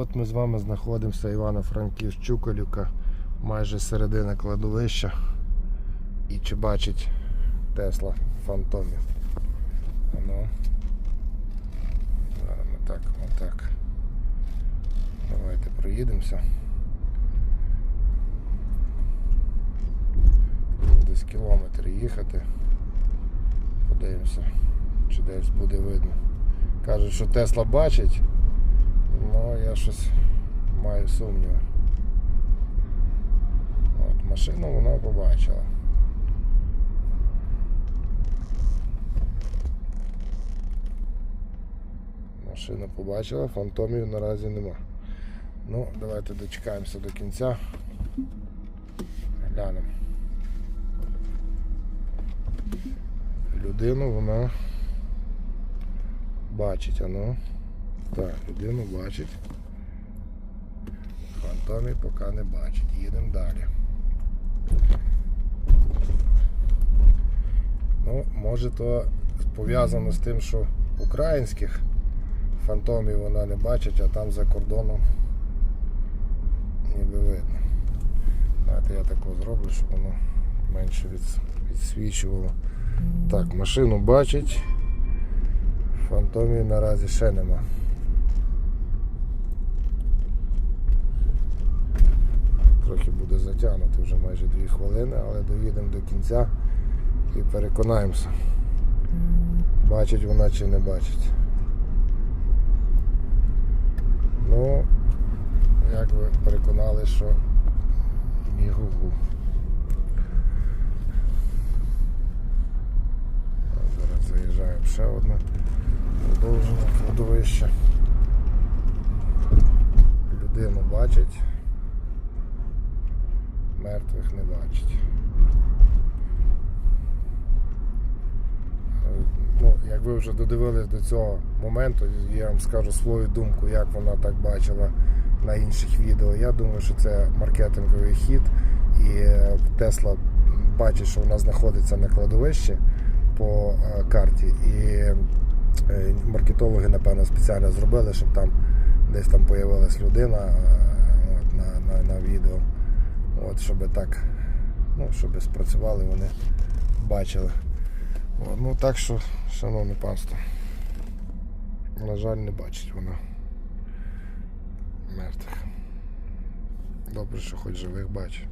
от ми з вами знаходимося Івано-Франківськ Чуколівка, майже середина кладовища. І чи бачить Тесла фантомів. Ану. Зараз ми так, отак. Давайте проїдемося. Десь кілометр їхати. Подивимося, чи десь буде видно. Кажуть, що Тесла бачить, Ну, я щось маю сумніви. От, машину вона побачила. Машину побачила, фантомів наразі нема. Ну, давайте дочекаємося до кінця. Глянемо. Людину вона бачить, а ну. Так, людину бачить. Фантомі поки не бачить. Їдемо далі. Ну, може то пов'язано з тим, що українських фантомів вона не бачить, а там за кордоном ніби видно. Знаєте, я тако зроблю, щоб воно менше відсвічувало. Так, машину бачить. Фантомів наразі ще нема. Трохи буде затягнути вже майже 2 хвилини, але доїдемо до кінця і переконаємося, бачить вона чи не бачить. Ну, як ви переконали, що ні. Зараз заїжджаємо ще одне продовження кладовища. Людину бачить, мертвих не бачить. Е, Ну, як ви вже додивились до цього моменту, я вам скажу свою думку, як вона так бачила на інших відео. Я думаю, що це маркетинговий хід, і е, Тесла бачить, що вона знаходиться на кладовищі по е, карті. І маркетологи, напевно, спеціально зробили, щоб там десь там появилась людина е, от, на, на, на відео. От, щоб так, ну, щоб спрацювали, вони бачили. От, ну так що, шановне панство, на жаль, не бачить вона мертвих. Добре, що хоч живих бачить.